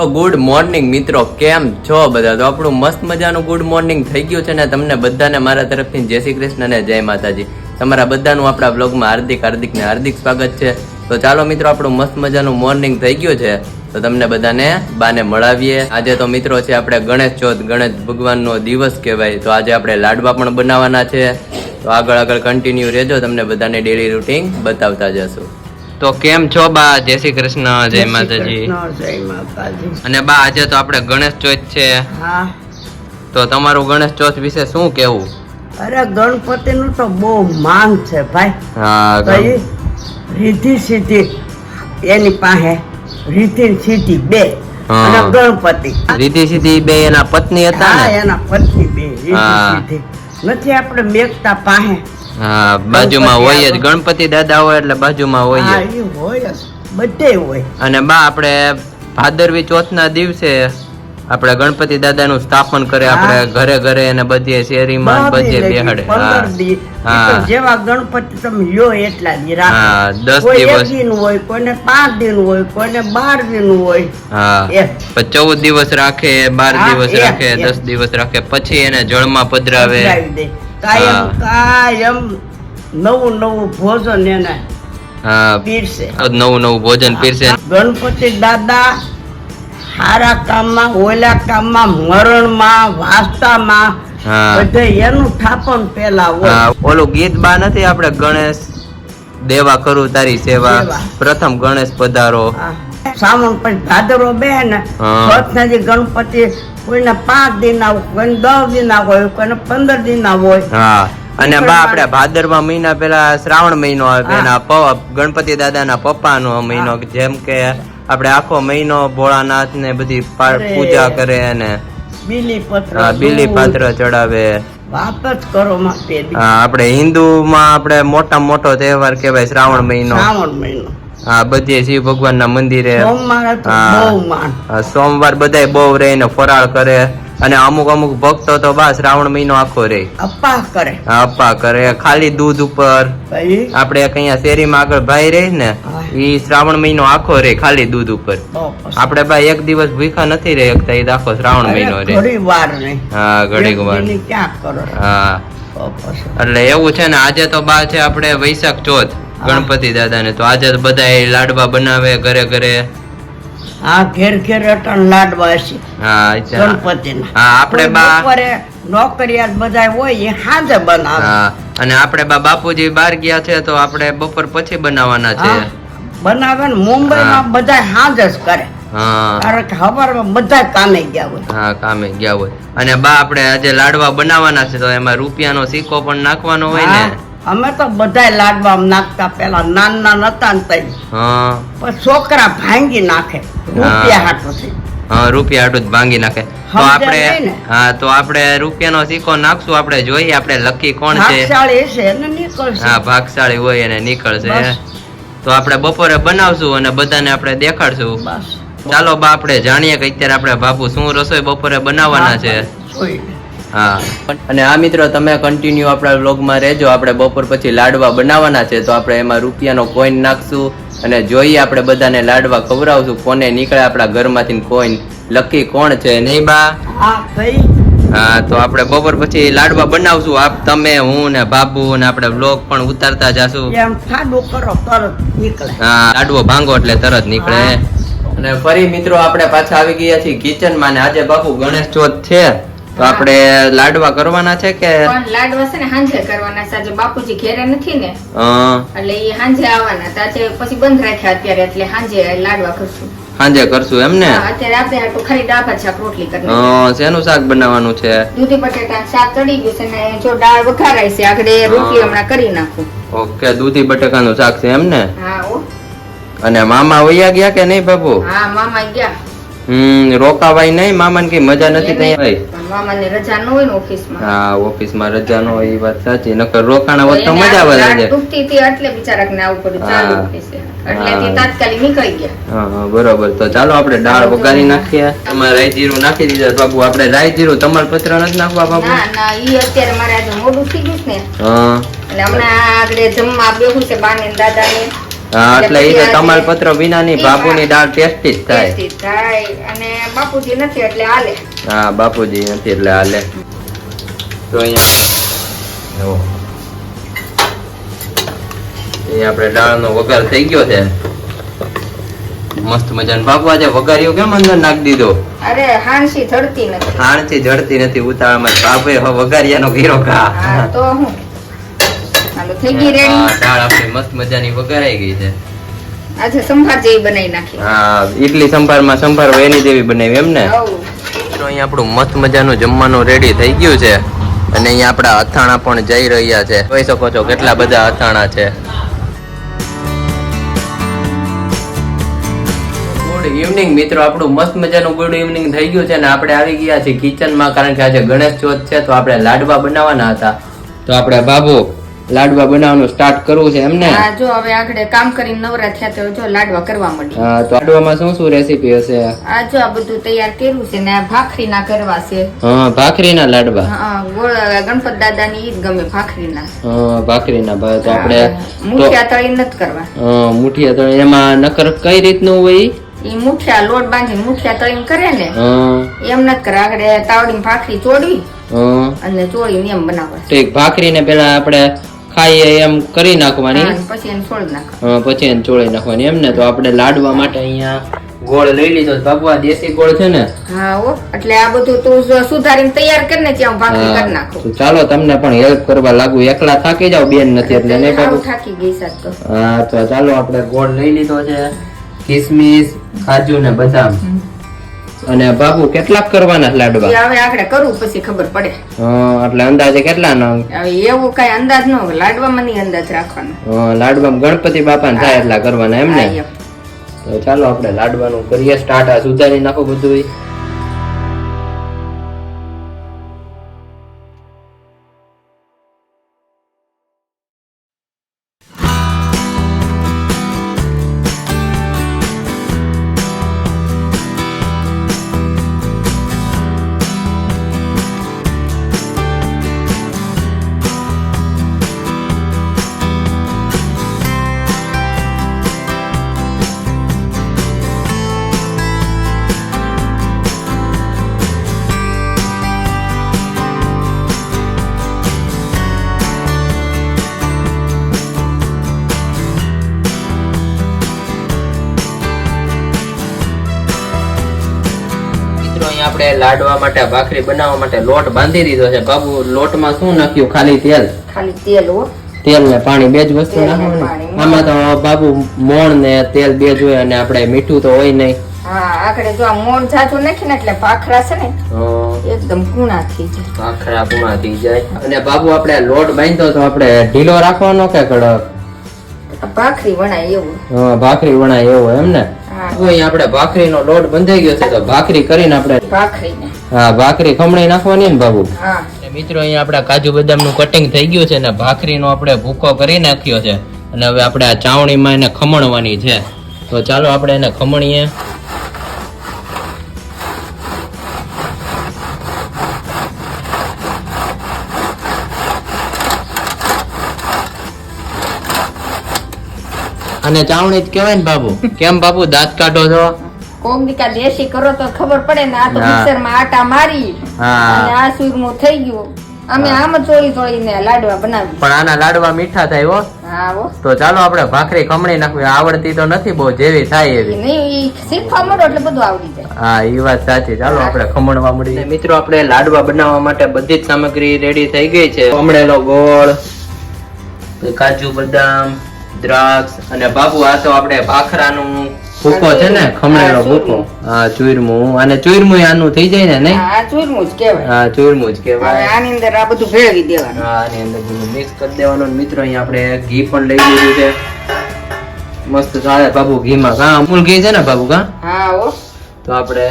તો good morning મિત્રો, કેમ છો બધા? તો આપણું મસ્ત મજાનું ગુડ મોર્નિંગ થઈ ગયું છે ને તમને બધાને મારા તરફથી જય શ્રી કૃષ્ણ અને જય માતાજી. તમારા બધાનું આપણા બ્લોગમાં હાર્દિક હાર્દિક ને હાર્દિક સ્વાગત છે. તો ચાલો મિત્રો, આપણું મસ્ત મજાનું મોર્નિંગ થઈ ગયું છે. તો તમને બધાને બાને મળાવીએ. આજે તો મિત્રો છે આપણે ગણેશ ચોથ, ગણેશ ભગવાનનો દિવસ કહેવાય. તો આજે આપણે લાડવા પણ બનાવવાના છે. તો આગળ આગળ કન્ટિન્યુ રહેજો. તમને બધાને ડેલી રૂટીન બતાવતા જશું. તો કેમ છો બા? જય શ્રી કૃષ્ણ જય માતાજી. અને બા આજે તો આપણે ગણેશ ચોથ છે. તો તમારું ગણેશ ચોથ વિશે શું કેવું? અરે ગણપતિ નું તો બહુ માંગ છે ભાઈ. રીધિ સિદ્ધિ એની પાસે રીધિ ને સિદ્ધિ બે અને ગણપતિ. રીતિ સીધી બે એના પત્ની હતા એના પત્ની બે રીધિ નથી આપણે મેઘતા પાસે હા બાજુમાં હોય જ. ગણપતિ દાદા હોય એટલે બાજુમાં હોય જ. હોય બધે હોય. અને બા આપણે ભાદરવી ચોથના દિવસે આપણે ગણપતિ દાદા નું સ્થાપન કરે આપણે ઘરે ઘરે અને બધે શેરીમાં બધી બેહાડે. હા. જેવા ગણપતિ તમે લ્યો એટલા રાખો. હા દસ દિવસ. દિન હોય કોઈને પાંચ દિન હોય કોઈને બાર દિન હોય. હા. ચૌદ દિવસ રાખે બાર દિવસ રાખે દસ દિવસ રાખે. પછી એને જળમાં પધરાવે. કાયમ. કાયમ નવું નવું ભોજન એને હા. પીરસે. નવું નવું ભોજન પીરસે. ગણપતિ દાદા સારા કામમાં ઓલા કામમાં મરણમાં વાસ્તામાં બધે એનું થાપણ પેલા હોય. ઓલું ગીત બા નથી આપણે ગણેશ દેવા કરું તારી સેવા. પ્રથમ ગણેશ પધારો. સાવણ પછી ભાદરો બે ને. ગણપતિ કોઈને પાંચ દિન ના હોય કોઈને દસ દિન ના હોય કોઈને પંદર દિન ના હોય. હા અને બા આપણે ભાદરવા મહિના પેલા શ્રાવણ મહિનો આવે એના ગણપતિ દાદાના પપ્પાનો મહિનો જેમ કે આપણે આખો મહિનો ભોળાનાથ ને બધી પૂજા કરે અને બીલી હા, બીલી પાત્ર ચડાવે. વાત જ કરો હા, આપણે હિન્દુમાં આપણે મોટા મોટો તહેવાર કહેવાય શ્રાવણ મહિનો. શ્રાવણ મહિનો. હા બધે શિવ ભગવાનના મંદિરે સોમવાર બધા બહુ માન. હા, સોમવાર બધાય બહુ રહીને ફરાળ કરે અને અમુક અમુક ભક્તો તો બસ શ્રાવણ મહિનો આખો રે. અપા કરે. અપા કરે ખાલી દૂધ ઉપર. ભાઈ આપણે અહીંયા શેરીમાં આગળ ભાઈ રહે ને. ઈ શ્રાવણ મહિનો આખો રે ખાલી દૂધ ઉપર. આપણે બા એક દિવસ ભૂખા નથી રે એક ઈ આખો શ્રાવણ મહિનો રે. વાર હા ઘડીક વાર. ક્યાં કરો. હા. એટલે એવું છે ને આજે તો બા છે આપણે વૈશાખ ચોથ. ગણપતિ દાદાને તો આજે બધા લાડવા બનાવે ઘરે ઘરે. હા ઘેર ઘેર અટણ લાડવા છે હા. ગણપતિના. હા આપણે બપોરે નોકરિયાત બધા હોય એ સાંજે બનાવે. હા અને આપણે બા બાપુજી બહાર ગયા છે તો આપણે બપોર પછી બનાવવાના છે. બનાવે ને મુંબઈમાં બધા સાંજે જ કરે. કારણ કે સવારમાં બધા કામે ગયા હોય. હા કામે ગયા હોય. અને બા આપણે આજે લાડવા બનાવવાના છે તો એમાં રૂપિયાનો સિક્કો પણ નાખવાનો હોય ને. અમે તો બધા લાડવા નાખતા પેલા નાના નતા તઈ. પણ છોકરા ભાંગી નાખે. રૂપિયા હાટુથી હા રૂપિયા હાટું જ ભાંગી નાખે. તો આપણે હા તો આપણે રૂપિયાનો સિક્કો નાખશું આપણે જોઈએ આપણે લકી કોણ છે. ભાગશાળી છે એને નીકળશે. હા ભાગશાળી હોય એને નીકળશે. તો આપણે બપોરે બનાવશું અને બધાને આપણે દેખાડશું. ચાલો બા આપણે જાણીએ કે અત્યારે આપણે બાપુ શું રસોઈ બપોરે બનાવવાના છે. હા. અને આ મિત્રો તમે કન્ટિન્યુ આપણા વ્લોગમાં રહેજો. આપણે બપોર પછી લાડવા બનાવવાના છે તો આપણે એમાં રૂપિયાનો કોઈન નાખશું અને જોઈએ આપણે બધાને લાડવા ખવડાવશું. કોને નીકળે આપણા ઘરમાંથી કોઈન. લકી કોણ છે નહીં બા? હા તો આપણે બપોર પછી લાડવા બનાવશું. આપ તમે હું ને બાબુ ને આપણે વ્લોગ પણ ઉતારતા જાશું. હા લાડવો ભાંગો એટલે તરત નીકળે. અને ફરી મિત્રો આપણે પાછા આવી ગયા છીએ કિચનમાં ને આજે બાપુ ગણેશ ચોથ છે. તો આપણે લાડવા કરવાના છે કે? લાડવા છે ને હાંજે કરવાના છે. આજે બાપુજી ઘેરે નથી ને. એટલે એ હાંજે આવવાના. તો આજે પછી બંધ રાખ્યા અત્યારે એટલે હાંજે લાડવા કરશું. સાંજે કરશું એમ ને? અત્યારે આપણે આટલું ખાલી ડાભા શાક રોટલી કરવાની હા શેનું શાક બનાવવાનું છે? દૂધી બટેટા શાક ચડી ગયું છે ને જો દાળ વઘારાય છે આગળ રોટલી હમણાં કરી નાખું. ઓકે દૂધી બટેકાનું શાક છે એમ ને? હા. અને મામા વૈયા ગયા કે નહીં બાપુ? હા મામા ગયા. હમ રોકાવાય નહીં. મામાને કઈ મજા નથી ત્યાં. મામાને રજા ન હોય ને ઓફિસમાં. હા ઓફિસમાં રજા ન હોય એ વાત સાચી. નકર રોકાણા હોત તો મજા આવે દાળ છે હતી એટલે બિચારાક ને આવું પડ્યું ચાલુ ઓફિસે એટલે તે તાત્કાલિક નીકળી ગયા. હા હા, બરોબર. તો ચાલો આપણે દાળ વઘારી નાખીએ. તમારે રાઈ જીરું નાખી દીધા. બાબુ આપણે રાઈ જીરું તમાલપત્ર નથી નાખવા બાબુ? ના ના ઈ અત્યારે મારે આજે મોડું થઈ ગયું ને. હા. એટલે હમણાં આગળ જમવા બેહું છે બાને ને દાદાને. એટલે એ તો તમાલપત્ર વિના ની બાપુ ની દાળ ટેસ્ટી જ થાય. થાય. અને બાપુજી નથી એટલે હાલે. હા બાપુજી નથી એટલે હાલે. તો અહીંયા. એ આપણે દાળનો વઘાર થઈ ગયો છે. મસ્ત મજાનો બાપુ આજે વઘાર્યો કેમ અંદર નાખી દીધો? અરે હાણસી ધરતી નથી. હાણથી જડતી નથી ઉતાળામાં બાપે હવે વઘારિયાનો ગીરો ખા તો હું. હાલો થઈ ગઈ હા, રેડી દાળ આપણી મસ્ત મજાની વઘારાઈ ગઈ છે. આજે સંભાર જેવી બનાવી નાખી. હા ઇડલી સંભારમાં સંભાર હોય એની જેવી બનાવી એમ ને. તો અહીંયા આપણું મસ્ત મજાનું જમવાનું રેડી થઈ ગયું છે. અને અહીંયા આપણા અથાણા પણ જઈ રહ્યા છે. જોઈ શકો છો કેટલા બધા અથાણા છે. ગુડ ઇવનિંગ મિત્રો. આપણું મસ્ત મજાનું ગુડ ઇવનિંગ થઈ ગયું છે અને આપણે આવી ગયા છીએ કિચનમાં કારણ કે આજે ગણેશ ચોથ છે તો આપણે લાડવા બનાવવાના હતા. તો આપણે બાબુ લાડવા બનાવવાનું સ્ટાર્ટ કરવું છે એમને? હા જો હવે આગળ કામ કરીને નવરા થયા તો જો લાડવા કરવા માંડી હા તો લાડવામાં શું શું રેસીપી હશે? આ જો આ બધું તૈયાર કર્યું છે ને ભાખરીના કરવા છે. હા ભાખરીના લાડવા? હા ગોળ ગણપત દાદાની ઈદ ગમે ભાખરીના. હા ભાખરીના ભાઈ તો આપણે મુઠિયા તળી નથી કરવા. હા મુઠિયા તો એમાં નકર કઈ રીતનું હોય ઈ? મુઠિયા લોટ બાંધી મુઠિયા તળીને કરે ને એમ નથી કરે આગળ તાવડી ભાખરી ચોડવી અને ચોળીને એમ બનાવવા ઠીક ભાખરીને પેલા આપણે ખાઈએ એમ કરી નાખવાની. પછી એને છોડી પછી એને નાખવાની એમ ને? તો આપણે લાડવા માટે અહીંયા ગોળ લઈ લીધો. આ દેશી ગોળ છે ને? હા એટલે આ બધું તું સુધારીને તૈયાર કરીને ત્યાં હું ભાખરી કરી નાખો. તો ચાલો તમને પણ હેલ્પ કરવા લાગુ. એકલા થાકી જાવ બેન નથી એટલે નહીં બાબુ થાકી ગઈ સાત તો. હા તો ચાલો આપણે ગોળ લઈ લીધો છે. કિસમિસ કાજુ ને બદામ. અને બાબુ કેટલાક કરવાના લાડવા? હવે આપણે કરું પછી ખબર પડે. હા, એટલે અંદાજે કેટલા નો હવે એવું કઈ અંદાજ ન હોય લાડવામાં ની અંદાજ રાખવાનો. અ, લાડવામાં ગણપતિ બાપા થાય એટલા કરવાના એમ ને? તો ચાલો આપણે લાડવાનું કરીએ સ્ટાર્ટ આ સુધારી નાખો બધું આપણે લાડવા માટે ભાખરી બનાવવા માટે લોટ બાંધી દીધો છે. બાબુ લોટમાં શું નાખ્યું? ખાલી તેલ? ખાલી તેલ હો. તેલ ને પાણી બે જ વસ્તુ નાખવાનું? આમાં તો બાબુ મોણ ને તેલ બે જ હોય અને આપણે મીઠું તો હોય નહીં. હા આગળ જો આ મોણ જાજુ નાખી એટલે ભાખરા છે ને એકદમ કુણા થઈ જાય. ભાખરા પૂણા થઈ જાય. અને બાબુ આપણે લોટ બાંધ્યો તો આપણે ઢીલો રાખવાનો કે કડક? ભાખરી વણાય એવું. હા, ભાખરી વણાય એવો એમ ને? હા હવે અહીંયા આપણે ભાખરીનો લોટ બંધાઈ ગયો છે તો ભાખરી કરીને આપણે ભાખરીને. હા ભાખરી ખમણી નાખવાની ને બાબુ? હા. મિત્રો અહીંયા આપણે કાજુ બદામનું કટિંગ થઈ ગયું છે ને ભાખરીનો આપણે ભૂકો કરી નાખ્યો છે. અને હવે આપણે આ ચાવણીમાં એને ખમણવાની છે. તો ચાલો આપણે એને ખમણીએ. અને ચાવણી જ કહેવાય ને બાબુ. કેમ બાબુ? દાંત કાઢો છો? કોક દેશી કરો તો ખબર પડે ને આ તો મિક્સરમાં આટા મારી અને આ સુરમું થઈ ગયું. અમે આમ ચોળી ચોળીને લાડવા બનાવી પણ આના લાડવા મીઠા થાય હો. હા હો. તો ચાલો આપણે ભાખરી ખમણી નાખવી. આવડતી તો નથી બહુ જેવી થાય એવી. નહીં શીખવા મળો એટલે બધું આવડી જાય. હા એ વાત સાચી. ચાલો આપણે ખમણવા મળી મિત્રો આપણે લાડવા બનાવવા માટે બધી જ સામગ્રી રેડી થઈ ગઈ છે. ખમણેલો ગોળ કાજુ બદામ દ્રાક્ષ અને બાબુ આ તો આપણે ભાખરાનું ભૂકો છે ને ખમણેલો ભૂકો. હા ચૂરમું. અને ચૂરમું આનું થઈ જાય ને નહીં? હા, ચૂરમું જ કહેવાય. હા ચૂરમું જ કહેવાય. આની અંદર આ બધું ભેળવી દેવાનું. હા આની અંદર બધું મિક્સ કરી દેવાનું. મિત્ર મિત્રો અહીંયા આપણે ઘી પણ લઈ લીધું છે. મસ્ત ચાલે બાબુ ઘીમાં. કા અમૂલ ઘી છે ને બાબુ કા હા ઓ તો આપણે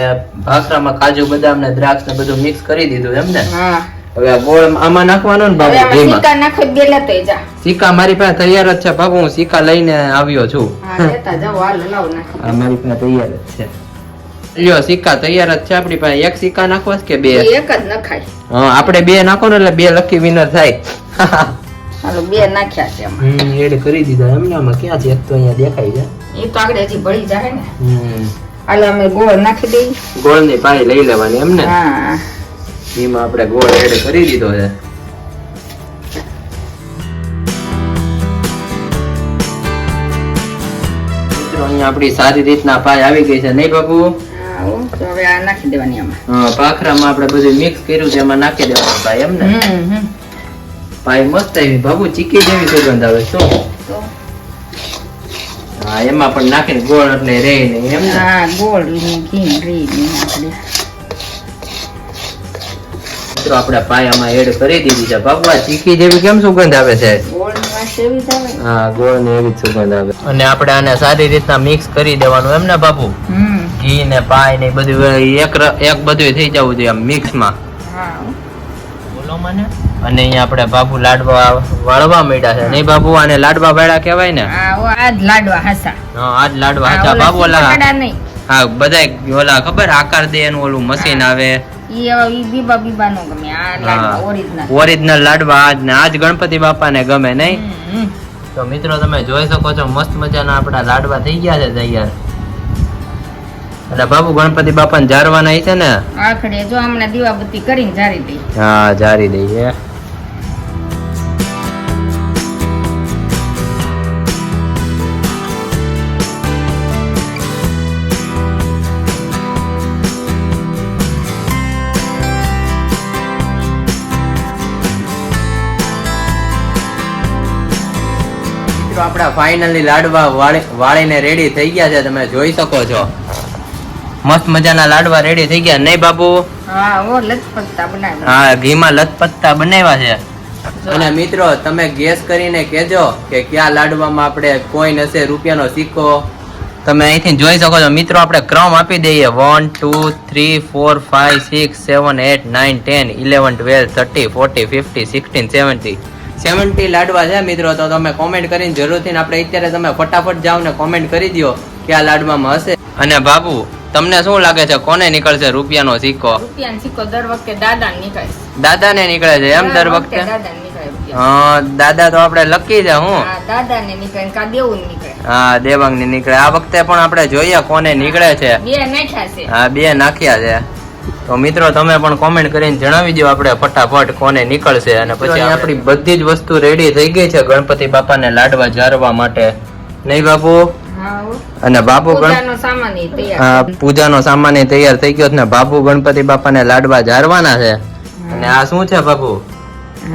ભાખરામાં કાજુ બદામ ને દ્રાક્ષ ને બધું મિક્સ કરી દીધું એમ ને? હા. હવે ગોળ આમાં નાખવાનો ને બાબુ ઘીમાં સિક્કા નાખો તો જા. સિક્કા મારી પાસે તૈયાર જ છે બાબુ હું સિક્કા લઈને આવ્યો છું. હા લેતા જાઓ હાલ લાવ નાખો આ મારી પાસે તૈયાર જ છે. લ્યો સિક્કા તૈયાર જ છે આપણી પાસે એક સિક્કા નાખવા કે બે? એક જ નખાય. હા આપણે બે નાખો ને એટલે બે લકી વિનર થાય. હાલો બે નાખ્યા છે એમાં. હમ એડ કરી દીધા એમને આમાં ક્યાં છે? એક તો અહીંયા દેખાય છે. એ તો આગળ હજી ભળી જાય ને. હમ. હાલો અમે ગોળ નાખી દઈએ. ગોળની પાણી લઈ લેવાની એમને? હા. એમાં આપણે ગોળ એડ કરી દીધો છે. અહીંયા આપણી સારી રીતના પાય આવી ગઈ છે. નહીં બાપુ? તો હવે આ નાખી દેવાની આમાં. હા, પાખરામાં આપણે બધું મિક્સ કર્યું છે એમાં નાખી દેવાનું ભાઈ એમ ને મસ્ત આવી બાબુ ચીકી જેવી સુગંધ આવે શું? હા એમાં પણ નાખીને ગોળ એટલે રે નહીં એમ ને હા ગોળ ઘી ને મિત્રો આપણે પાયામાં એડ કરી દીધી છે. બાબુ ચીકી જેવી કેમ સુગંધ આવે છે? હા ગોળ ને એવી સુગંધ આવે. અને આપણે આને સારી રીતના મિક્સ કરી દેવાનું એમ ને બાપુ? ઘી ને પાય ને બધું એક એક બધું થઈ જવું જોઈએ મિક્સમાં. હા. હો. બોલો મને. અને અહીંયા આપણે બાપુ લાડવા વાળવા માંડ્યા છે. નહીં બાપુ આને લાડવા વાળા કહેવાય ને? હા આ જ લાડવા હાસા હા આજ લાડવા આ બાપુ ઓલા હા બધા ઓલા ખબર આકાર દે એનું ઓલું મશીન આવે. નો ઓરિજિનલ લાડવા આજ ને આજ ગણપતિ બાપાને ગમે નહીં? તો મિત્રો તમે જોઈ શકો છો મસ્ત મજાના આપણા લાડવા થઈ ગયા છે તૈયાર. એટલે બાબુ ગણપતિ બાપાને જારવાના ઈ છે ને? આખડે જો હમણાં દીવાબત્તી કરીને જારી દઈ. હા જારી દઈએ. આપણા ફાઇનલી લાડવા વાળીને રેડી થઈ ગયા છે તમે જોઈ શકો છો. મસ્ત મજાના લાડવા રેડી થઈ ગયા. નહીં બાબુ હા ઘીમાં લથપત્તા બનાવ્યા છે. અને મિત્રો તમે ગેસ કરીને કેજો કે કયા લાડવામાં આપણે કોઈ હશે રૂપિયાનો સિક્કો. તમે અહીંથી જોઈ શકો છો. મિત્રો આપણે ક્રમ આપી દઈએ. One two three four five six seven eight nine ten eleven twelve thirty forty fifty sixteen seventy seventy લાડવા છે મિત્રો તો તમે કોમેન્ટ કરીને જરૂરથી આપણે અત્યારે તમે ફટાફટ જાઓ ને કોમેન્ટ કરી દો કે આ લાડવામાં હશે. અને બાબુ તમને શું લાગે છે કોને નીકળશે રૂપિયાનો સિક્કો? રૂપિયાનો સિક્કો દર વખતે દાદા નીકળે દાદાને નીકળે છે એમ દર વખતે દાદા હા દાદા તો આપણે લકી છે હું? હા દાદા ને નીકળે કા દેવું નીકળે. હા દેવાંગ ને નીકળે. આ વખતે પણ આપણે જોઈએ કોને નીકળે છે. બે નાખ્યા છે. હા બે નાખ્યા છે. તો મિત્રો તમે પણ કોમેન્ટ કરીને જણાવી દો આપણે ફટાફટ કોને નીકળશે અને પછી આપણી બધી જ વસ્તુ રેડી થઈ ગઈ છે ગણપતિ બાપાને લાડવા જારવા માટે. નહીં બાપુ? અને બાપુ પૂજાનો સામાન તૈયાર. આ પૂજાનો સામાન ય તૈયાર થઈ ગયો છે ને બાપુ ગણપતિ બાપાને લાડવા જારવાના છે. અને આ શું છે બાપુ?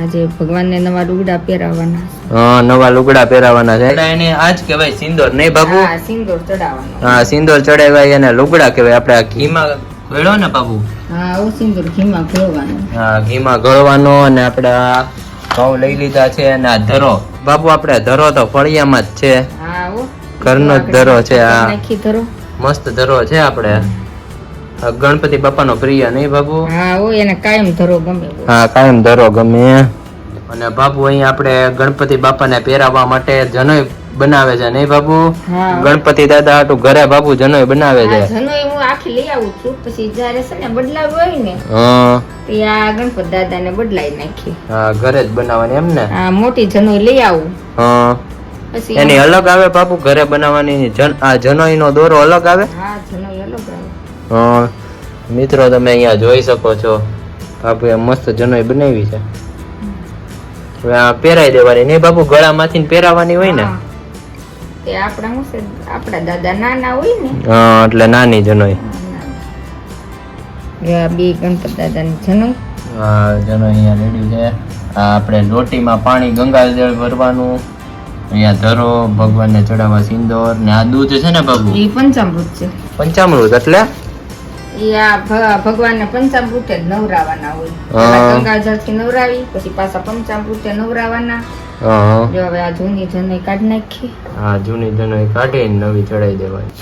આજે ભગવાનને નવા લુગડા પહેરાવવાના હા નવા લુગડા પહેરાવવાના છે. એને આજ કહેવાય સિંદોર નહીં બાપુ? હા સિંદૂર ચડાવવાનો. હા સિંદોર ચડાવ્યા એને લુગડા કહેવાય આપણે ઘીમાં ગળ્યો ને બાબુ? હા ઓ સિંદૂર ઘીમાં ગળવાનો હા ઘીમાં ગળવાનો અને આપણે આ ઘઉં લઈ લીધા છે અને આ ધરો. બાપુ આપણે ધરો તો ફળિયામાં જ છે. હા ઓ ઘરનો જ ધરો છે આ નાખી ધરો. મસ્ત ધરો છે આપણે ગણપતિ ગણપતિ બાપાનો પ્રિય નહીં બાપુ હા ઓ એને કાયમ ધરો ગમે. હા કાયમ ધરો ગમે. અને બાપુ અહીં આપણે ગણપતિ બાપાને પહેરાવવા માટે જનોઈ બનાવે છે. નહીં બાપુ? ગણપતિ દાદા હાટુ ઘરે બાપુ જનોઈ બનાવે છે. આ હું આખી લઈ આવું છું. પછી જયારે છે ને બદલાવ હોય ને હા. તે આ ગણપત દાદા ને બદલાઈ નાખી હા ઘરે જ બનાવવાની એમ ને? હા મોટી જનોઈ લઈ આવું. હા. પછી એની અલગ આવે બાપુ? ઘરે બનાવવાની જન આ જનોઈ નો દોરો અલગ આવે? હા જનોઈ અલગ આવે. હા. મિત્રો તમે અહીંયા જોઈ શકો છો. બાપુએ મસ્ત જનોઈ બનાવી છે. હવે આ પહેરાઈ દેવાની. નહીં બાપુ ગળામાંથી પહેરાવાની હોય ને. તે આપણા છે આપણા દાદા નાના હોય ને. હા એટલે નાની જનોઈ જો આ બે ગણપત દાદાની જનોઈ હા જનો અહીંયા રેડી છે. આ આપણે લોટીમાં પાણી ગંગાજળ ભરવાનું અહીંયા ધરો ભગવાનને ચડાવવા સિંદોર ને આ દૂધ છે ને બાબુ? એ પંચામૃત છે. પંચામૃત એટલે? એ આ ભ- ભગવાનને પંચામૃતે જ નવરાવાના હોય. હા. ગંગાજળથી નવરાવી પછી પાછા પંચામૃતે નવરાવાના. હા જો હવે આ જૂની જનોઈ કાઢી નાખી હા જૂની જનોઈ કાઢી નવી ચડાઈ દેવાની.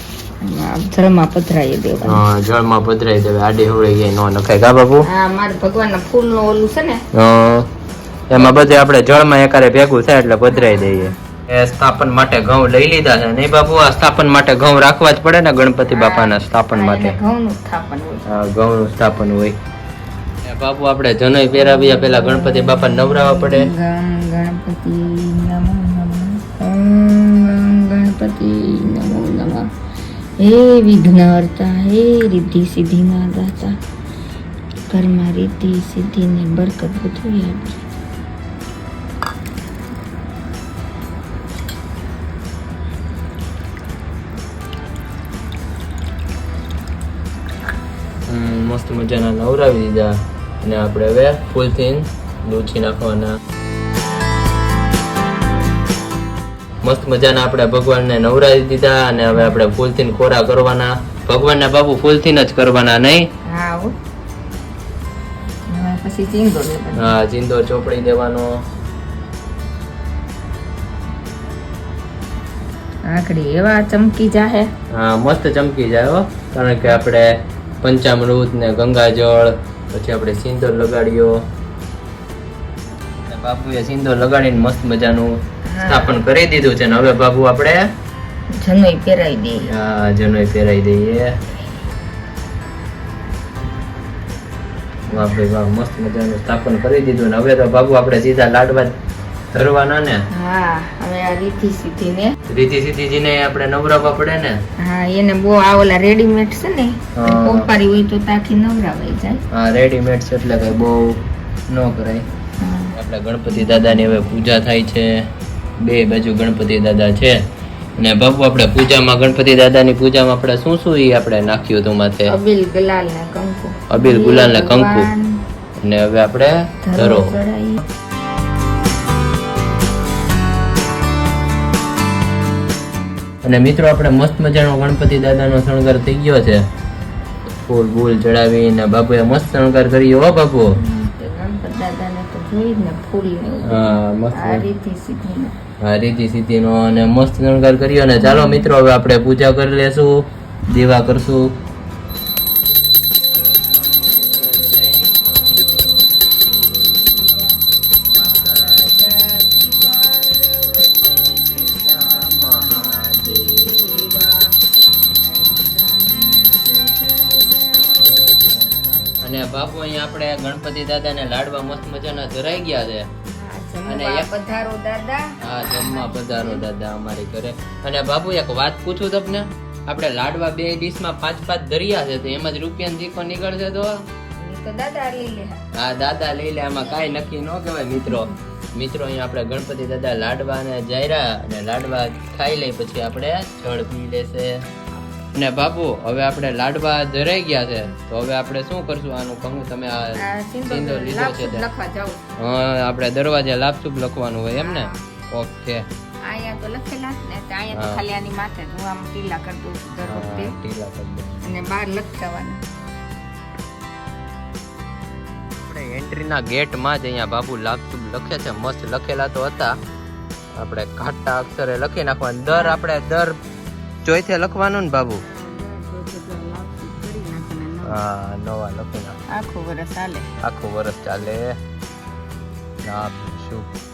જળમાં પધરાવી દેવાની. હા જળમાં પધરાવી દેવાય. આડી હોળી ગઈ નો નખાય. કા બાપુ? હા મારે ભગવાનના ફૂલનો ઓલું છે ને? હા. એમાં બધે આપણે જળમાં એકારે ભેગું થાય એટલે પધરાવી દઈએ. એ સ્થાપન માટે ઘઉં લઈ લીધા છે. નહીં બાપુ આ સ્થાપન માટે ઘઉં રાખવા જ પડે ને ગણપતિ બાપાના સ્થાપન માટે. ઘઉંનું સ્થાપન હોય. હા ઘઉંનું સ્થાપન હોય. બાપુ આપણે જનોઈ પહેરાવ્યા પેલા ગણપતિ બાપા નવરાવા પડે. ગણપતિ નમો નમઃ. ઓમ ગણપતિ નમો નમઃ. હે વિઘ્નહર્તા હે રિદ્ધિ સિદ્ધિના દાતા ઘરમાં રિદ્ધિ સિદ્ધિને બરકત બધું આપજે. મસ્ત મજાના નવરાવી દીધા. અને આપણે હવે ફૂલથી લૂછી નાખવાના. મસ્ત મજાના આપણે ભગવાનને નવરાવી દીધા અને હવે આપણે ફૂલથી ખોરા કરવાના. ભગવાનના બાપુ ફૂલથી જ કરવાના નહીં? હા ચીંદો ચોપડી દેવાનો. આકડી એવા ચમકી જાહે. હા મસ્ત ચમકી જાય હો. કારણ કે આપણે પંચામૃત ને ગંગાજળ પછી આપણે સિંદૂર લગાડ્યો. બાપુએ સિંદૂર લગાડીને મસ્ત મજાનું. સ્થાપન કરી દીધું છે ને હવે બાબુ આપણે? જનોઈ પહેરાવી દઈએ. હા જનોઈ પહેરાવી દઈએ. વાહ ભાઈ વાહ મસ્ત મજાનું સ્થાપન કરી દીધું ને હવે તો બાબુ આપણે સીધા લાડવા ધરવાના ને? હા હવે આ રીતિ સીધી ને રીતિ સીધીજીને આપણે નવરાવવા પડે ને? હા એને બહુ આ ઓલા રેડીમેડ છે ને હા. પોપારી હોય તો તાકી નવરાવાઈ જાય. હા રેડીમેડ છે એટલે કઈ બહુ ન કરાય. આપણે ગણપતિ દાદાની હવે પૂજા થાય છે. બે બાજુ ગણપતિ દાદા છે. અને બાપુ આપણે પૂજામાં ગણપતિ દાદાની પૂજામાં આપણે શું શું એ આપણે નાખ્યું હતું માથે? અબિલ ગુલાલ ને કંકુ. અબિલ ગુલાલ ને કંકુ. અને હવે આપણે ધરો અને મિત્રો આપણે મસ્ત મજાનો ગણપતિ દાદાનો શણગાર થઈ ગયો છે. ફૂલ બૂલ ચડાવીને બાપુએ મસ્ત શણગાર કર્યો હો બાપુ. ને ફૂલ હા મસ્ત. હા રીતિ અને મસ્ત શણગાર કર્યો. અને ચાલો મિત્રો હવે આપણે પૂજા કરી લેશું દેવા કરશું. અને બાપુ અહીંયા આપણે ગણપતિ દાદાને લાડવા મસ્ત મજાના ધરાઈ ગયા છે. અને એક- પધારો દાદા. હા જમવા પધારો દાદા અમારી ઘરે. અને બાપુ એક વાત પૂછું તમને? આપણે લાડવા બે ડીશમાં પાંચ પાંચ દરિયા છે તો એમાં જ રૂપિયાનો દીખો નીકળશે તો? તો દાદા લઈ લે. હા દાદા લઈ લે આમાં કાંઈ નક્કી ન કહેવાય મિત્રો. મિત્રો અહીંયા આપણે ગણપતિ દાદા લાડવા ને જાયરા અને લાડવા ખાઈ લઈ પછી આપણે જળ પી લેશે. ને બાપુ હવે આપણે લાડવા ધરાઈ ગયા છે. તો હવે આપણે શું કરશું? આનું કહું તમે આ સિંદૂર લીધો છે લખવા જાઉં. હા આપણે દરવાજે લાપસુપ લખવાનું હોય એમ ને? ઓકે. અહીંયા તો લખેલા જ ને તો અહીંયા તો ખાલી આની માથે હું આમ ટીલા કરી દઉં દર વખતે. હા, ઢીલા કરી અને બહાર લખાવાનું. આપણે એન્ટ્રીના ગેટમાં જ અહીંયા બાબુ લાપસુપ લખે છે. મસ્ત લખેલા તો હતા. આપણે ઘાટા અક્ષરે લખી નાખવાનું. દર આપણે દર ચોઈથે લખવાનું ને બાબુ? હા નવા લખી નાખ આખું વરસ ચાલે. આખું વર્ષ ચાલે. લાભ શુભ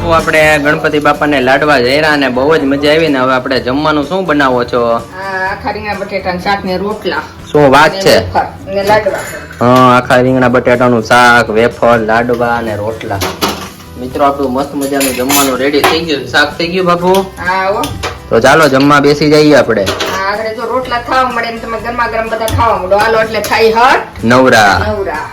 બાપુ આપણે ગણપતિ બાપાને લાડવા જયરા અને બહુ જ મજા આવી ને હવે આપણે જમવાનું શું બનાવો છો? આખા રીંગણા બટેટાના શાક ને રોટલા. શું વાત છે? ને લાડવા. હા આખા રીંગણા બટાટાનું શાક વેફર લાડવા અને રોટલા. મિત્રો આપણું મસ્ત મજાનું જમવાનું રેડી થઈ ગયું શાક થઈ ગયું બાપુ? હા તો ચાલો જમવા બેસી જઈએ આપણે. આગળ જો રોટલા ખાવા મળે ને તમે ગરમા ગરમ બધા ખાવા મળો. હાલો એટલે ખાઈ હટ. નવરા. નવરા.